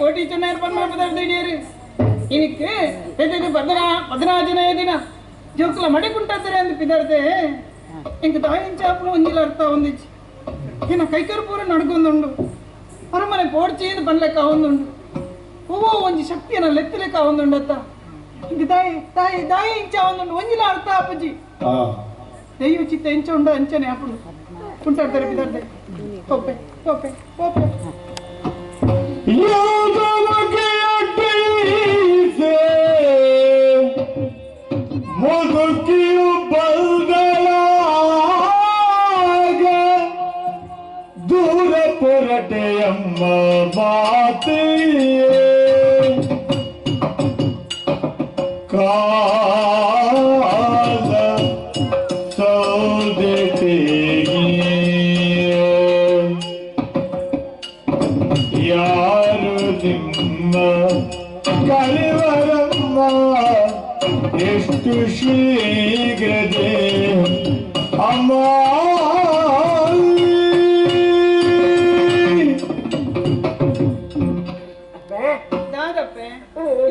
ಕೋಟಿ ಚೆನ್ನಾಗಿ ಹಿಡಿಯರಿ ಇದಕ್ಕೆ ಭದ್ರಾ ಪದನಾಜನ ದಿನ. ಜೋಕ್ಲ ಮಡಿ ಕುಂಟಾದ್ರೆ ಅಂತ ಪಿದಾರ್ದೆ ಇಂಕ ದಾಯಿಂಚಾಪುನ ಒಂಜಿಲ ಅರ್ಥ ಒಂದಿಚ್ಚಿ. ಇನ್ನ ಕೈಕರ್ ಪೂರ ನಡ್ಕೊಂದುಂಡು. ಅರಮನೆ ಪೋಡ್ಚಿ ಬನ್ಲೆಕ್ಕ ಒಂದುಂಡು ಹೂವು ಒಂಜಿ ಶಕ್ತಿಯನ್ನ ಲೆತ್ತಲೆಕ್ಕ ಒಂದುಂಡತ್ತ ಇಂಕ ದಾಯಿ ತಾಯಿ ದಾಯಿ ಇಂಚ ಒಂದುಂಡು ಒಂಜಿಲ ಅರ್ಥ ಅಪ್ಪಜಿ ದೈವ ಚಿತ್ತ ಎಂಚ ಉಂಡ ಅಂಚನೆ ಅಪ್ಪುಂಡು ಕುಂಟಾಡ್ತಾರೆ ಪಿದಾರ್ದೆ ಓಪೆ ಓಪೆ ಪೋಪೆ मधु की उल दूर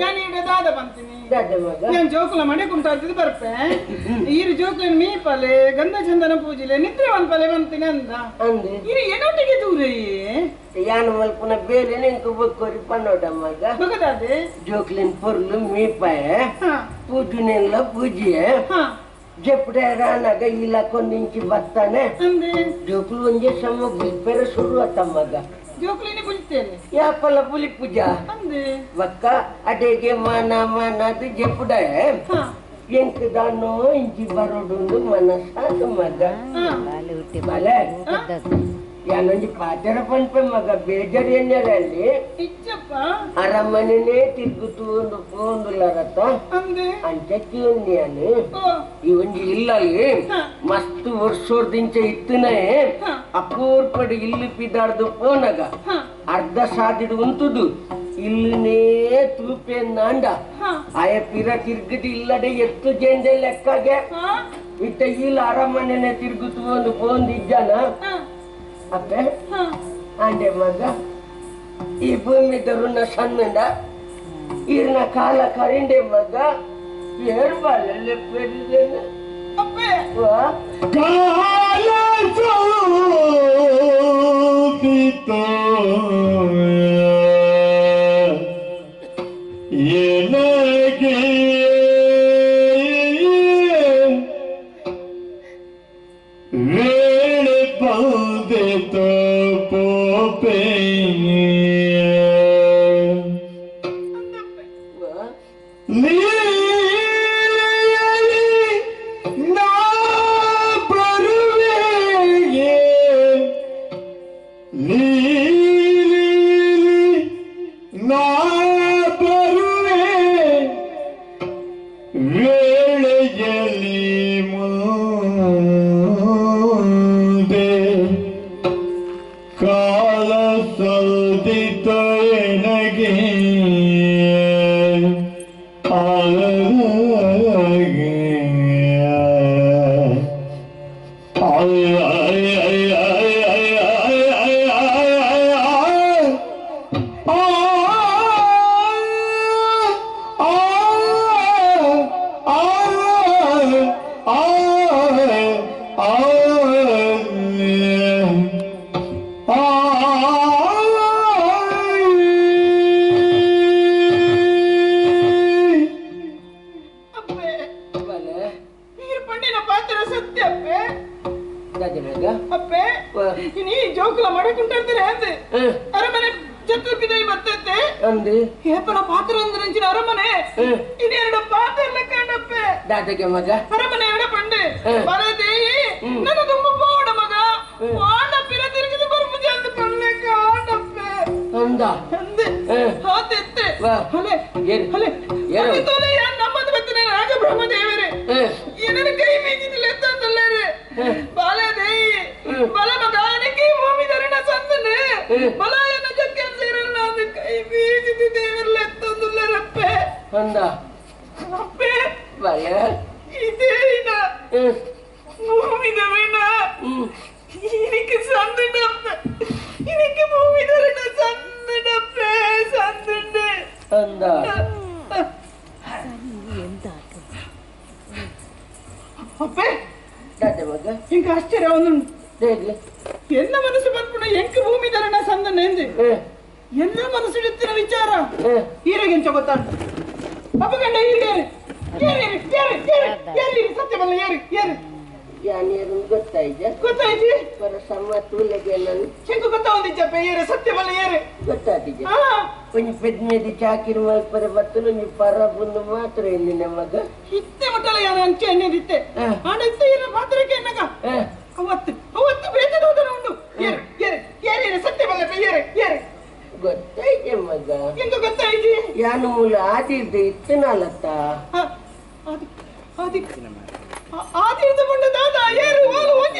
ನಾನು ಈಗ ದಾದ ಬಂತೀನಿ. ನಾನು ಜೋಕುಲ ಮನೆ ಕುಂಟಾಡ್ತಿದ್ದು ಬರ್ಪೆ ಈರು ಜೋಕುಲ ಮೀಪಲೆ ಗಂಧ ಚಂದನ ಪೂಜೆಲೆ ನಿದ್ರೆ ಒಂದ್ಪಲೆ ಬಂತೀನಿ ಅಂದ. ಇರು ಏನೊಟ್ಟಿಗೆ ದೂರ? ಯಾನ ಮಲ್ಪುನ ಬೇರೆ ನಿಂಕು ಬಕ್ಕೋರಿ ಪನ್ನೋಟ ಮಗ. ಬಗದಾದೆ? ಜೋಕ್ಲಿನ್ ಪೊರ್ಲು ಮೀಪಾಯ ಹಾ. ಪೂಜನೆಲ್ಲ ಪೂಜೆ ಹಾ. ಜಪ್ಪಡೆ ರಾನಾಗ ಇಲ್ಲ ಕೊಂದಿಂಚಿ ಬರ್ತಾನೆ ಅಂದೆ? ಜೋಕ್ಲು ಒಂಜೆ ಸಮ ಬುಲ್ಪೆರ ಶುರು ಆತ ಮಗ. ಜೋಕುಲಿನಿ ಬುಲ್ತೇನೆ ಯಾಪಲ್ಲ ಪುಲಿ ಪೂಜಾ? ಅಂದೆ. ಬಕ್ಕ ಅಡೆಗೆ ಮನ ಮನದು ಜಪುಡ. ಎಂಕ್ ದಾನೋ ಇಂಚಿ ಬರೋಡು ಮನಸ್ಸಾದ ಮಗ. ಹಾ. ಯಾನೊಂಜಿ ಪಾತೆರ ಪಂಪೆ ಮಗ ಬೇಜಾರ್ ಏನ್ಯಾರಲ್ಲಿ ಇಚ್ಚಪ್ಪ. ಅರಮನೆನೇ ತಿರುಗುತ್ತು ಒಂದು ಪೋಂದುಲರತ ಅಂದೆ ಅಂಚಕ್ಕಿ ಉಂಡಿಯಾನು ಓ. ಇವಂಜಿ ಇಲ್ಲ ಅಲ್ಲಿ? ಮಸ್ತ್ ವರ್ಷೋರ್ದಿಂಚ ಇತ್ತನೇ? ಅಪೂರ್ಪಡಿ ಇಲ್ಲಿ ಪಿದಾಡ್ದು ಪೋನಗ. ಅರ್ಧ ಸಾದಿಡು ಉಂತುದು. ಇಲ್ಲಿನೇ ತೂಪೆ ನಾಂಡ. ಆಯ ಪಿರ ತಿರ್ಗದಿ ಇಲ್ಲದೆ ಎತ್ತು ಜೇಂದೆ ಲೆಕ್ಕಗೆ. ಇತ್ತ ಇಲ್ಲ ಅರಮನೆನೆ ತಿರುಗುತ್ತು ಒಂದು ಪೋಂದಿಜ್ಜನ ಹಾ. ಆಂಡೆ ಮಗ ಈ ಭೂಮಿ ಧರುಣ ಸಣ್ಣಂಡ ಈರ್ನ ಕಾಲ ಕರಿಂಡೆ ಮಗ ಏಳು ಬಾಲಲ್ಲಿ ಪೆರಿದೇನೆ? ಕಾಲ ಸೋದಿತೋ ನಾ ವಾ ನೀ ಜೋಕುಲ ಮಾಡಕುಂಟಾಡ್ತಾರೆ ಅಂದೆ ಹ್ಮ್. ಅರಮನೆ ಛತ್ರಪಿದೈ ಬರ್ತೈತೆ ಅಂದು ಏಪನ ಪಾತ್ರ ಅಂದ್ರಂಚಿನ ಅರಮನೆ ಹ್ಮ್. ಇನ್ನೆರಡು ಪಾತ್ರ ಲೆಕ್ಕಂಡಪ್ಪೆ ದಾದಗೆ ಮಗ ಅರಮನೆ ಎಡ ಪಂಡೆ ಹ್ಮ್. ಬಲದೇಯಿ ಹ್ಮ್. ನನ್ನ ತುಂಬ ಪೋಡ ಮಗ ಹ್ಮ್. ಆಂಡ ಪಿರ ತಿರುಗಿದು ಬರ್ಪು ಜಲ್ದು ಪಣ್ಲೆಕ್ಕ ಆಂಡಪ್ಪೆ ಅಂದ ಅಂದೆ ಹ್ಮ್. ಹಾತೆತ್ತೆ ವಾ. ಹಲೆ ಏನು? ಹಲೆ ಏನು? ಹಲೆ ತೋಲೆ ಯಾನ್ ನಮ್ಮದು ಬತ್ತನೆ ರಾಜ ಬ್ರಹ್ಮದೇವರೇ பலாயனத்துக்கு எந்திரன் அந்த கை வீதிக்கு தேவரில் எத்தந்துள்ள ரப்பே வந்தா ரப்பே வய இதேனா பூமிதவேனா இன்னைக்கு சந்து டப்பே இன்னைக்கு பூமிதவேனா சந்து டப்பே சந்துண்டு வந்தா ಅಪ್ಪೆ ಹಿಂಗ ಆಶ್ಚರ್ಯ ಒಂದುಂಟು ಎನ್ನ ಮನಸ್ಸು ಬಂದ್ಬಿಡ ಎಂಕ ಭೂಮಿ ಧರಣ ಸಂದನ ಎಂದೆ. ಹ, ಎನ್ನ ಮನಸ್ಸು ಇಡುತ್ತಿನ ವಿಚಾರ? ಹ. ಈರೆಗೆಂಚ ಗೊತ್ತಾಂಟ ಅಪಗಂಡ ಏರಿ. ಏರಿ ಏರಿ ಏರಿ ಸತ್ಯವಲ್ಲ ಏರಿ ಏರಿ ಯಾನೇರು ಗೊತ್ತಾಯ್ತ? ಗೊತ್ತಾಯ್ತಿ? ಪರ ಸಮ ತೂಲೆಗೆ ನಾನು ಚೆಂಕು ಗೊತ್ತಾವಂದಿಚ್ಚಪ್ಪ ಏರಿ ಸತ್ಯವಲ್ಲ ಒಂಜಿ ಪೆದ್ಮೇದಿ ಚಾಕಿರಿ ಮಲ್ಪರೆ ಬತ್ತಲು ನೀ ಪರ ಬಂದು ಮಾತ್ರ ಇಲ್ಲಿ ನಮಗ. ಇತ್ತೆ ಮುಟ್ಟಲ ಯಾನ ಅಂಚೆ. ಆಡತ್ತೆ ಇರ ಮಾತ್ರಕ್ಕೆ ಅವತ್ತು ಅವತ್ತು ಬೇಜಾರೋದನ ಉಂಟು ಏರಿ ಏರಿ ಏರಿ ಏರಿ ಸತ್ಯವಲ್ಲ ಏರಿ ಏರಿ ಗೊತ್ತಾಯ್ತೆ ಮಗ ಎಂಕ ಗೊತ್ತಾಯ್ತಿ ಯಾನು ಮೂಲ ಆದಿರ್ದೆ ಇತ್ತನಲ್ಲತ್ತ ಹಾ, ಆದಿ ಆದಿ ಆ- ಆದಿರ್ದು ಬಂದ ದಾದ ಏರು ಹೋಗು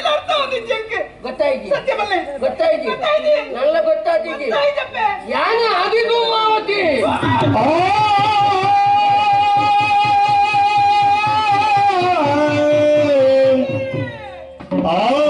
ಅರ್ಥ ಒಂದು ಚೆಂಕೆ ಗೊತ್ತಾಯ್ತಿ ನನ್ನ ಗೊತ್ತಾಯ್ತಿ ಯಾನ ಮಾವತಿ ಯಾನೆ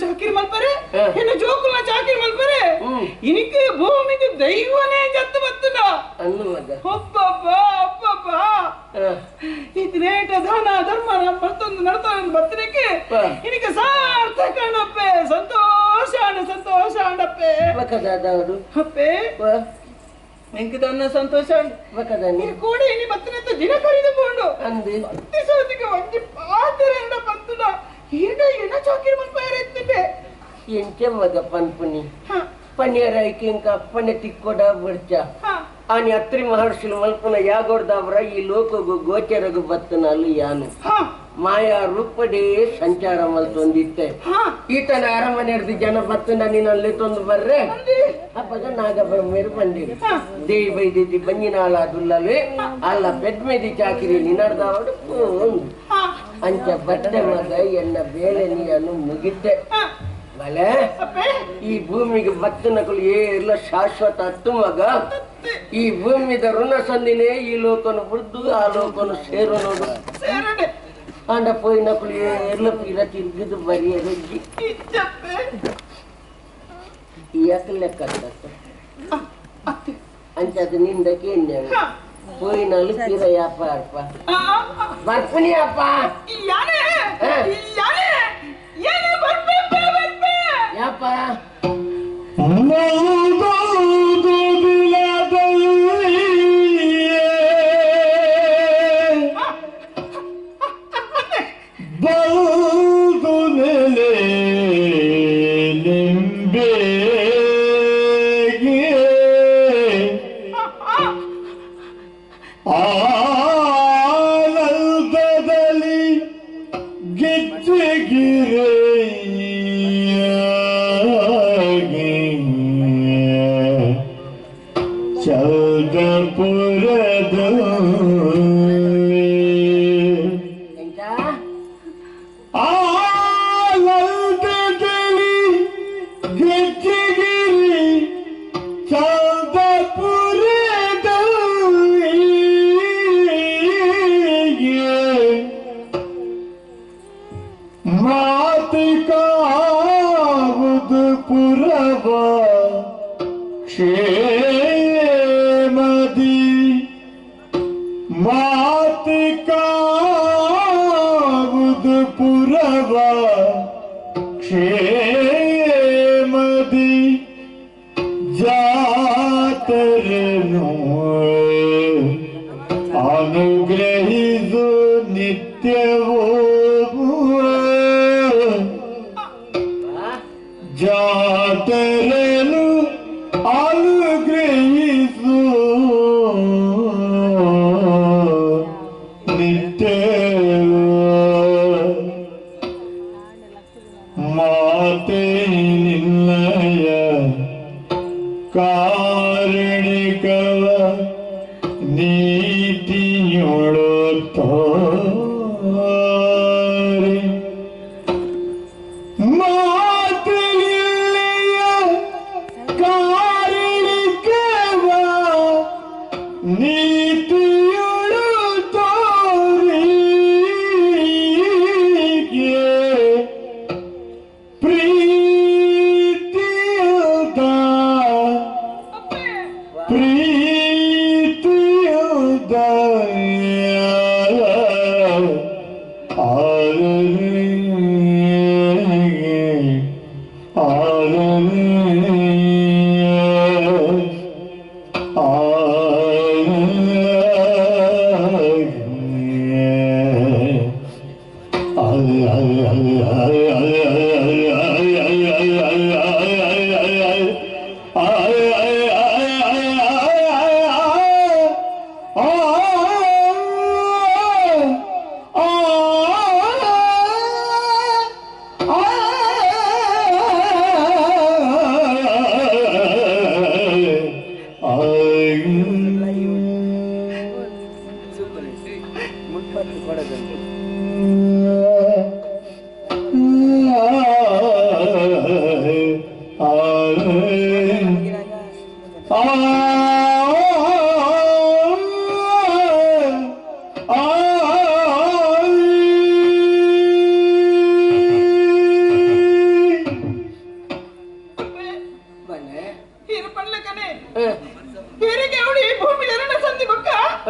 ಚಾಕಿರ್ ಮಲ್ಪರೆ ಹ. ಎನ್ನ ಜೋಕುಲ ಚಾಕಿರ್ ಮಲ್ಪರೆ ಹ್ಮ್. ಇನಿಕ್ಕೆ ಭೂಮಿಗೆ ದೈವನೇ ಜತ್ತು ಬತ್ತುನ ಅನ್ನು ಮಗ ಅಪ್ಪಪ್ಪ ಅಪ್ಪಪ್ಪ ಹ, ಇದ್ರೇಟ ದಾನ ಧರ್ಮ ಬತ್ತನಕ್ಕೆ ಹ. ಇನಿಗೆ ಸಾರ್ಥಕ ಅಣ್ಣಪ್ಪೆ ಸಂತೋಷ ಅಣ್ಣ ಸಂತೋಷ ಅಣ್ಣಪ್ಪೆ ಬಕದಾದವರು ಅಪ್ಪೆ. ವ, ಎಂಕದನ್ನ ಸಂತೋಷ ಅಣ್ಣ ಬಕದ ನೀ ಕೂಡ ಇನಿ ಬತ್ತನಂತ ದಿನ ಕರೆದುಕೊಂಡು ಅಂದೆ. ಹತ್ತಿ ಸೋತಿಗೆ ಒಂಜಿ ಪಾತ್ರೆಂಡ ಬಂತುನ ಏನ ಏನ ಚಾಕಿರಿ ಮಲ್ಪರೆ ಎತ್ತಿದೆ ಎಂಚೆ ಮಗ ಪನ್ಪುನಿ ಪನ್ಯರ ಐಕಿಂಕ ಅಪ್ಪನೆ ತಿಕ್ಕೊಡ ಬಿಡ್ಚ ಆನಿ ಅತ್ರಿ ಮಹರ್ಷಿಲು ಮಲ್ಪನ ಯಾಗೊಡ್ದವ್ರ ಈ ಲೋಕಗೂ ಗೋಚರಗು ಬತ್ತನ ಅಲ್ಲಿ ಯಾನು. ಮಾಯಾ ರೂಪದೇ ಸಂಚಾರ ಮಲ್ತೊಂದಿತ್ತೆ. ಈತನ ಅರಮನೆ ಹಿಡ್ದು ಜನ ಬತ್ತನ ನಿನ್ನಲ್ಲೆ ತಂದು ಬರ್ರೆ. ಅಪ್ಪಗ ನಾಗ ಬ್ರಹ್ಮೇರು ಬಂದಿರಿ ದೇವಿ ಬೈದಿದ್ದಿ ಬಂಜಿನಾಳ ಅಲ್ಲ ಅಲ್ಲ ಬೆದ್ಮೇದಿ ಚಾಕಿರಿ ನಿನ್ನಡ್ದವಡು ಹ ಅಂಚ ಬಟ್ಟೆ ಮಗ ಎನ್ನ ಬೇಳೆ ನೀನು ಮುಗಿದ್ದೆ ಬಲೆ ಈ ಭೂಮಿಗೆ ಭಕ್ತನಗಳು ಏರ್ಲ ಶಾಶ್ವತ ಅತ್ತು ಮಗ. ಈ ಭೂಮಿದ ಋಣ ಸಂದಿನೇ ಈ ಲೋಕನ ಬಿಡ್ದು ಆ ಲೋಕನು ಸೇರು ನೋಡು ಅಂಡ ಅಂಡ ಏ ಏರ್ಲ ಪೀರ ತಿರುಗಿದು ಬರಿಯರಜ್ಜಿ ಈ ಲೆಕ್ಕ ಹ ಅದು ನಿಂದಕ್ಕೆ ಹ. ಪೋಯಿನಲು ಪೀರ ಯಾಪ ಅರ್ಪ ಆ, Kartika.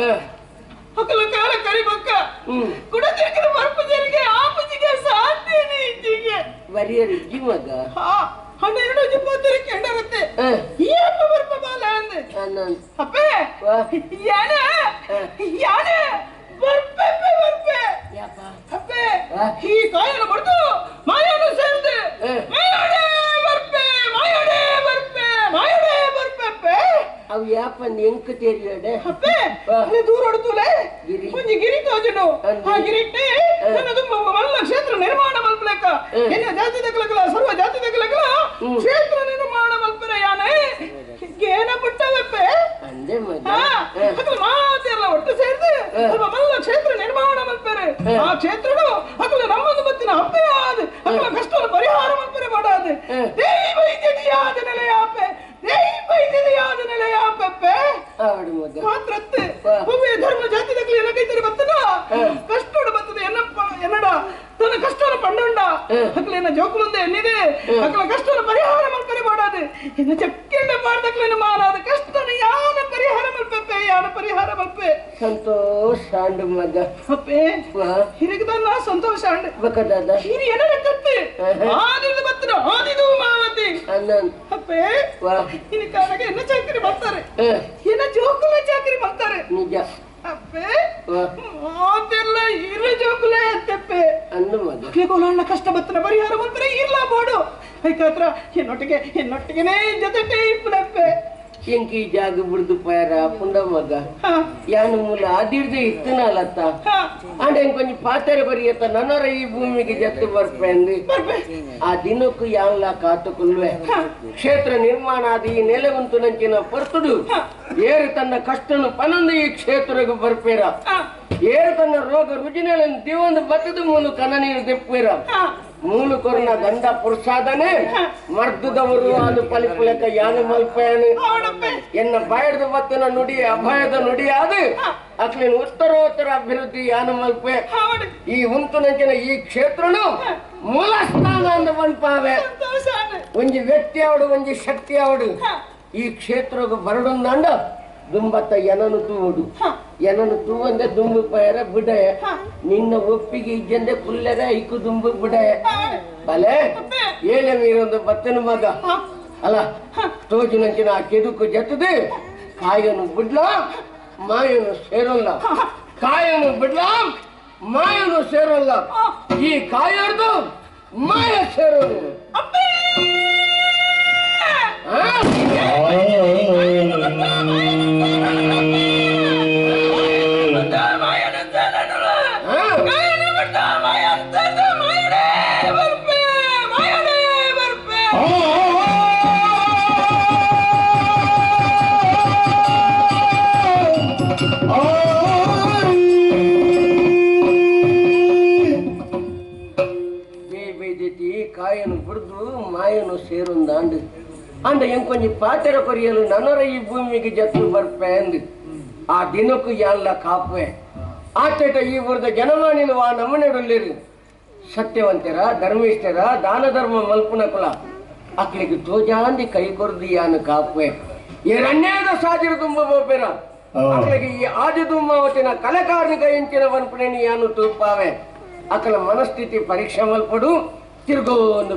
ಬೊಕ್ಕ ಹ, ಹಕ್ಕಲು ಕಾಲ ಕರಿ ಬೊಕ್ಕ ಹ್ಮ್. ಕುಡ ತಿರುಗಿದ ಮರ್ಪುಜರಿಗೆ ಆಪುಜಿಗೆ ಬರಿಯರಿ ಇಜ್ಜಿ ಮಗ. ಹಾ ಹನ್ನೆರಡು ಜಿಪ್ಪತ್ತರಿ ಕೆಂಡರುತ್ತೆ. ಈ ಅಪ್ಪ ಬರ್ಪ ಬಾಲ ಅಂದೆ ಅಪ್ಪೆ. ಯಾನ? ಯಾನ? ಬರ್ಪೆ. ಬರ್ಪೆ ಅಪ್ಪೆ ಈ ಕಾಯನ ಬಡ್ದು ಮಾಯನು ಸೇರ್ದೆ ಹ. ಮಾಯೋಡೆ ಬರ್ಪೆ ಮಾಯೋಡೆ ಬರ್ಪೆ ಮಾಯೋಡೆ ಬರ್ಪೆ ಅಪ್ಪೆ ಅವು ಯಾಪನ್ ಎಂಕ ತೇರಿಯಡೆ ಅಪ್ಪೆ. ಅಲ್ಲಿ ದೂರ ಹೊಡ್ತುಲೆ? ಗಿರಿ. ಒಂಜಿ ಗಿರಿ ತೋಜುಡು. ಆ ಗಿರಿಟ್ಟಿ ನನ್ನದು ಮಲ್ಲ ಕ್ಷೇತ್ರ ನಿರ್ಮಾಣ ಮಲ್ಪಲೇಕ. ಎನ್ನ ಜಾತಿ ದಕ್ಕಲಕಲ ಸರ್ವ ಜಾತಿ ದಕ್ಕಲಕಲ ಕ್ಷೇತ್ರ ನಿರ್ಮಾಣ ಮಲ್ಪರ ಯಾನೆ? ಏನ ಪುಟ್ಟವಪ್ಪೆ ಅಂದೆ ಅಕಲು ಮಾತೆಲ್ಲ ಒಟ್ಟು ಸೇರ್ದು. ಮಲ್ಲ ಕ್ಷೇತ್ರ ನಿರ್ಮಾಣ ಮಲ್ಪರೆ. ಆ ಕ್ಷೇತ್ರಡು ಅಕಲ ನಮ್ಮದು ಆದ ಅಕಲ ಕಷ್ಟದ ಪರಿಹಾರ ಮಲ್ಪರೆ. ಆದ ನೆಲೆ ಆಪೆ ದೇವ ಇದ್ಯದಿಯಾದ ನೆಲೆಯಾಪೆ ನೆಲೆ ಆಪೆ ಮಾತ್ರತ್ತೆ. ಭೂಮಿಯ ಧರ್ಮ ಜಾತಿ ನಕಲಿ ಎಲ್ಲ ಕೈತರಿ ಬತ್ತದ? ಹ. ಕಷ್ಟೋಡು ಬತ್ತದ ಎನ್ನಪ್ಪ ಎನ್ನಡ. ತನ್ನ ಕಷ್ಟನ ಪಂಡುಂಡ. ಜೋಕುಲುಂದೆ ಜೋಕುಲಂದೆ ಎನ್ನಿದೆ ಹಕ್ಕಲ ಅಕಲ ಕಷ್ಟನ ಪರಿಹಾರ ಮಲ್ಪರೆ ಮಾಡಾದೆ ಇನ್ನ ಚಕ್ಕೆಂಡ ಮಾಡ್ದಕ್ಲೇನ ಮಾರಾದ. ಕಷ್ಟನ ಯಾನ ಪರಿಹಾರ ಮಲ್ಪೆ ಯಾನ ಪರಿಹಾರ ಮಲ್ಪೆ? ಸಂತೋಷ ಆಂಡ ಮಗ. ಅಪ್ಪೆ ಹಿರಿಗದನ್ನ ಸಂತೋಷ ಆಂಡ. ಬಕದಾದ ಹಿರಿ ಎಡರ ಕತ್ತೆ ಹ. ಅಣ್ಣನ್ ಅಪ್ಪೆ ವಾ. ಇನ್ನು ಕಾರಣಕ್ಕೆ ಎನ್ನ ಚಾಕರಿ ಬರ್ತಾರೆ ಹ, ಎನ್ನ ಜೋಕುಲ ಚಾಕರಿ ಬರ್ತಾರೆ ನಿಜ. ಅಪ್ಪೆ ಮಾತೆಲ್ಲ ಇರ ಜೋಕುಲೆ ಅತ್ತಪ್ಪೆ ಅಂದು ಮಗ. ಕೇಗೋಲಣ್ಣ ಕಷ್ಟ ಬತ್ತನ ಪರಿಹಾರ ಬಂದ್ರೆ ಇಲ್ಲ ಬೋಡು. ಐಕಾತ್ರ ಇನ್ನೊಟ್ಟಿಗೆ ಇನ್ನೊಟ್ಟಿಗೆನೇ ಜೊತೆ ಟೈಪ್ನಪ್ಪೆ ಎಂಕಿ ಜಾಗ ಬಿಡ್ದು ಪಯರ, ಪುಂಡ ಮಗ. ಯಾನು ಮೂಲ ಅದಿರ್ದು ಇತ್ತನಲತ್ತ ಹಾ ಅಂಡ ಕೊಂಚ ಪಾತೆರ ಬರಿಯತ್ತ ನನ್ನರ ಈ ಭೂಮಿಗೆ ಜತ್ತು ಬರ್ಪೆ ಅಂದು ಬರ್ಬೆ ಆ ದಿನಕ್ಕೂ ಯಾನ್ಲ ಕಾತುಕೊಳ್ಳುವೆ ಕ್ಷೇತ್ರ ನಿರ್ಮಾಣ ಆದ ಈ ನೆಲವಂತು ನಂಚಿನ ಪರ್ತುಡು. ಏರು ತನ್ನ ಕಷ್ಟನು ಪನೊಂದು ಈ ಕ್ಷೇತ್ರಕ್ಕೆ ಬರ್ಪೇರ. ಏರು ತನ್ನ ರೋಗ ರುಜಿನಗಳನ್ನು ದಿವಂದು ಬತ್ತದ ಕನ್ನ ನೀರು ದಿಪ್ಪೇರ. ಮೂಲು ಕೊರನ ಗಂಡ ಪುರುಷಾದನೆ ಮರ್ದದವರು ಅದು ಪಲಿಪುಲಕ ಯಾನು ಮಲ್ಪಯಾನು. ಎನ್ನ ಭಯದ ಬತ್ತನ ನುಡಿ ಅಭಯದ ನುಡಿ ಅದು ಅಕ್ಲಿನ ಉತ್ತರೋತ್ತರ ಅಭಿವೃದ್ಧಿ ಯಾನು ಮಲ್ಪೆ. ಈ ಉಂತುನಂಚಿನ ಈ ಕ್ಷೇತ್ರನು ಮೂಲ ಸ್ಥಾನ ಅಂದ ಸಂತೋಷ ಒಂಜಿ ವ್ಯಕ್ತಿ ಅವಡು ಒಂಜಿ ಶಕ್ತಿ ಅವಡು ಈ ಕ್ಷೇತ್ರಗ ಬರಡೊಂದಂಡ ದುಂಬತ್ತ ಎನನು ತೂವಡು. ಎನನು ತೂವಂದೆ ದುಂಬು ಪಯರ ಬಿಡೆ. ನಿನ್ನ ಒಪ್ಪಿಗೆ ಇಜ್ಜಂದೆ ಪುಲ್ಲದ ಇಕ್ಕು ದುಂಬು ಬಿಡೆ. ಬಲೆ ಏಳೆ ನೀರೊಂದು ಬತ್ತನ ಮಗ. ಅಲ್ಲ ತೋಜು ನಂಚಿನ ಆ ಕೆದುಕು ಜತದೆ ಕಾಯನು ಬಿಡ್ಲ ಮಾಯನು ಸೇರಲ್ಲ. ಕಾಯನು ಬಿಡ್ಲ ಮಾಯನು ಸೇರಲ್ಲ. ಈ ಕಾಯರ್ದು ಮಾಯ ಸೇರೋದು. ಅಪ್ಪೆ. ಅಂಡ ಪಾತ್ರ ಕೊರಿಯಲು ನನರ ಈ ಭೂಮಿಗೆ ಜತ್ತು ಬರ್ಪೆ ಅಂದು. ಆ ದಿನಕ್ಕೂ ಎಲ್ಲ ಕಾಪುವೆ. ಆಟ ಈ ಊರದ ಜನಮಾನಿನ ವಾ ನಮ್ಮನೆಡುಲ್ಲಿರು ಸತ್ಯವಂತರ ಧರ್ಮಿಷ್ಠರ ದಾನ ಧರ್ಮ ಮಲ್ಪುನ ಕುಲ. ಅಕ್ಕಳಿಗೆ ತೋಜಾಂದಿ ಕೈ ಕೊರ್ದಿ ಯಾನು ಕಾಪೆ ಎರಡನೇದ ಸಾಜಿರ ತುಂಬ ಬೋಪೆರ ಅಕ್ಕಳಿಗೆ ಅಕಲಿಗೆ ಈ ಆದಿ ಕಲೆಕಾರಿ ಕಲಕಾರ್ಮಿಕ ಇಂಚಿನ ವನ್ಪಣಿ ಯಾನು ತೂಪಾವೆ. ಅಕಲ ಮನಸ್ಥಿತಿ ಪರೀಕ್ಷೆ ಮಲ್ಪಡು ತಿರುಗೋ ಒಂದು